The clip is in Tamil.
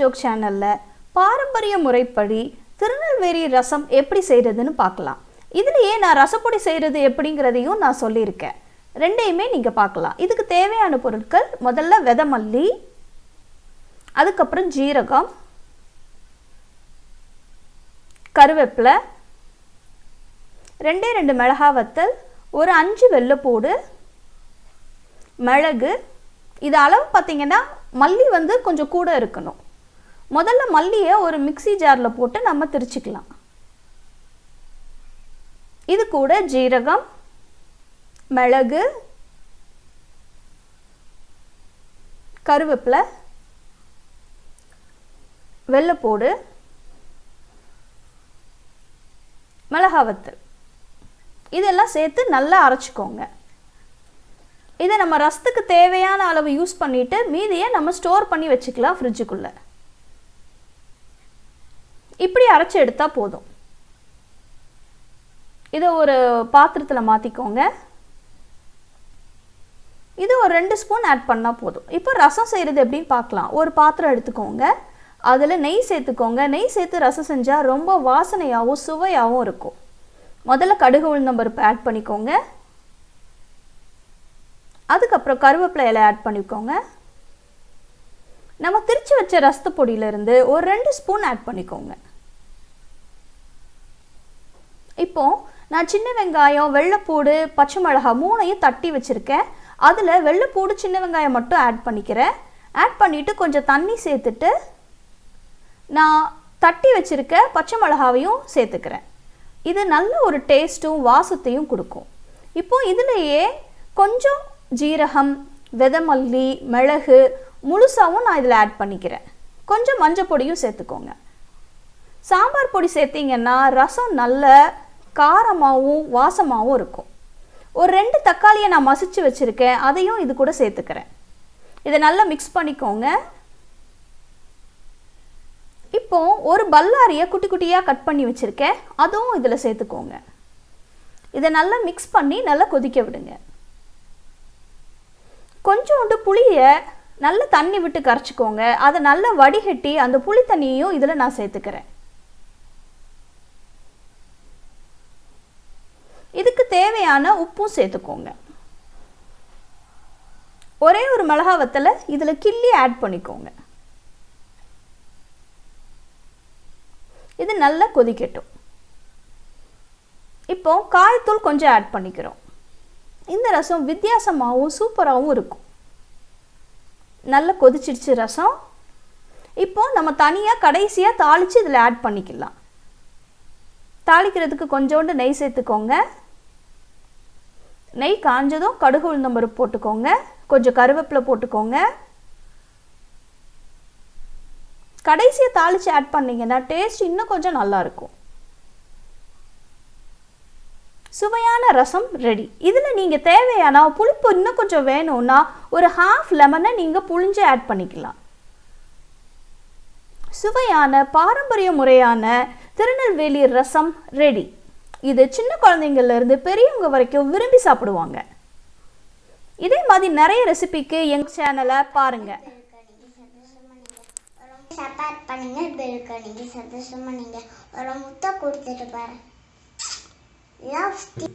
ஜோக் சேனலில் பாரம்பரிய முறைப்படி திருநெல்வேலி ரசம் எப்படி செய்கிறதுன்னு பார்க்கலாம். இதுலேயே நான் ரசப்பொடி செய்கிறது எப்படிங்கிறதையும் நான் சொல்லியிருக்கேன். ரெண்டையுமே நீங்கள் பார்க்கலாம். இதுக்கு தேவையான பொருட்கள் முதல்ல விதை மல்லி அதுக்கப்புறம் ஜீரகம் கருவேப்பிலை ரெண்டே ரெண்டு மிளகா வத்தல் ஒரு அஞ்சு வெள்ளைப்பூடு மிளகு. இது அளவு பார்த்தீங்கன்னா மல்லி வந்து கொஞ்சம் கூட இருக்கணும். முதல்ல மல்லியை ஒரு மிக்ஸி ஜாரில் போட்டு நம்ம திரிச்சுக்கலாம். இது கூட ஜீரகம் மிளகு கருவேப்பிலை வெள்ளைப்பூடு மிளகாவத்தல் இதெல்லாம் சேர்த்து நல்லா அரைச்சிக்கோங்க. இதை நம்ம ரசத்துக்கு தேவையான அளவு யூஸ் பண்ணிவிட்டு மீதியை நம்ம ஸ்டோர் பண்ணி வச்சுக்கலாம் ஃப்ரிட்ஜுக்குள்ளே. இப்படி அரைச்சி எடுத்தால் போதும். இதை ஒரு பாத்திரத்தில் மாற்றிக்கோங்க இது ஒரு ரெண்டு ஸ்பூன் ஆட் பண்ணால் போதும். இப்போ ரசம் செய்கிறது எப்படின்னு பார்க்கலாம். ஒரு பாத்திரம் எடுத்துக்கோங்க. அதில் நெய் சேர்த்துக்கோங்க. நெய் சேர்த்து ரசம் செஞ்சால் ரொம்ப வாசனையாகவும் சுவையாகவும் இருக்கும். முதல்ல கடுகு உளுந்தம்பருப்பு ஆட் பண்ணிக்கோங்க. அதுக்கப்புறம் கருவேப்பிலை இலை ஆட் பண்ணிக்கோங்க. நம்ம திரிச்சு வச்ச ரசத்து பொடியிலேருந்து ஒரு ரெண்டு ஸ்பூன் ஆட் பண்ணிக்கோங்க. இப்போ நான் சின்ன வெங்காயம் வெள்ளைப்பூடு பச்சை மிளகாய் மூணையும் தட்டி வச்சுருக்கேன். அதில் வெள்ளைப்பூடு சின்ன வெங்காயம் மட்டும் ஆட் பண்ணிக்கிறேன். ஆட் பண்ணிவிட்டு கொஞ்சம் தண்ணி சேர்த்துட்டு நான் தட்டி வச்சுருக்க பச்சை மிளகாவையும் சேர்த்துக்கிறேன். இது நல்ல ஒரு டேஸ்ட்டும் வாசத்தையும் கொடுக்கும். இப்போ இதுலேயே கொஞ்சம் ஜீரகம் விதமல்லி மிளகு முழுசாகவும் நான் இதில் ஆட் பண்ணிக்கிறேன். கொஞ்சம் மஞ்சள் பொடியும் சேர்த்துக்கோங்க. சாம்பார் பொடி சேர்த்திங்கன்னா ரசம் நல்ல காரமாகவும் வாசமாகவும் இருக்கும். ஒரு ரெண்டு தக்காளியை நான் மசிச்சு வச்சுருக்கேன் அதையும் இது கூட சேர்த்துக்கிறேன். இதை நல்லா மிக்ஸ் பண்ணிக்கோங்க. இப்போ ஒரு பல்லாரியை குட்டி குட்டியாக கட் பண்ணி வச்சுருக்கேன் அதுவும் இதில் சேர்த்துக்கோங்க. இதை நல்லா மிக்ஸ் பண்ணி நல்லா கொதிக்க விடுங்க. கொஞ்சோண்டு புளியை நல்ல தண்ணி விட்டு கரைச்சிக்கோங்க. அதை நல்லா வடிகட்டி அந்த புளி தண்ணியையும் இதில் நான் சேர்த்துக்கிறேன். இதுக்கு தேவையான உப்பும் சேர்த்துக்கோங்க. ஒரே ஒரு மிளகா வத்தலை இதில் கிள்ளி ஆட் பண்ணிக்கோங்க. இது நல்லா கொதிக்கட்டும். இப்போ காய்த்தூள் கொஞ்சம் ஆட் பண்ணிக்கிறோம். இந்த ரசம் வித்தியாசமாகவும் சூப்பராகவும் இருக்கும். நல்லா கொதிச்சிடுச்சு ரசம். இப்போது நம்ம தனியாக கடைசியாக தாளித்து இதில் ஆட் பண்ணிக்கலாம். தாளிக்கிறதுக்கு கொஞ்சோண்டு நெய் சேர்த்துக்கோங்க. நெய் காஞ்சதும் கடுகு உளுந்தம்பருப்பு போட்டுக்கோங்க. கொஞ்சம் கருவேப்பிலை போட்டுக்கோங்க. கடைசியாக தாளித்து ஆட் பண்ணிங்கன்னா டேஸ்ட் இன்னும் கொஞ்சம் நல்லாயிருக்கும் சுவையான ரசம் ரெடி இதில் நீங்கள் தேவையான புளிப்பு இன்னும் கொஞ்சம் வேணும்னா ஒரு ஹாஃப் லெமனை நீங்கள் புளிஞ்சு ஆட் பண்ணிக்கலாம். சுவையான பாரம்பரிய முறையான திருநெல்வேலி ரசம் ரெடி இது சின்ன குழந்தைங்கள்லேருந்து பெரியவங்க வரைக்கும் விரும்பி சாப்பிடுவாங்க. இதே மாதிரி நிறைய ரெசிபிக்கு எங்கள் சேனலை பாருங்கள் சப்பாத் பண்ணுங்க பெருக்கணிங்க சந்தோஷமா நீங்க ஒரு முட்டை கொடுத்துட்டு பாரு Love to.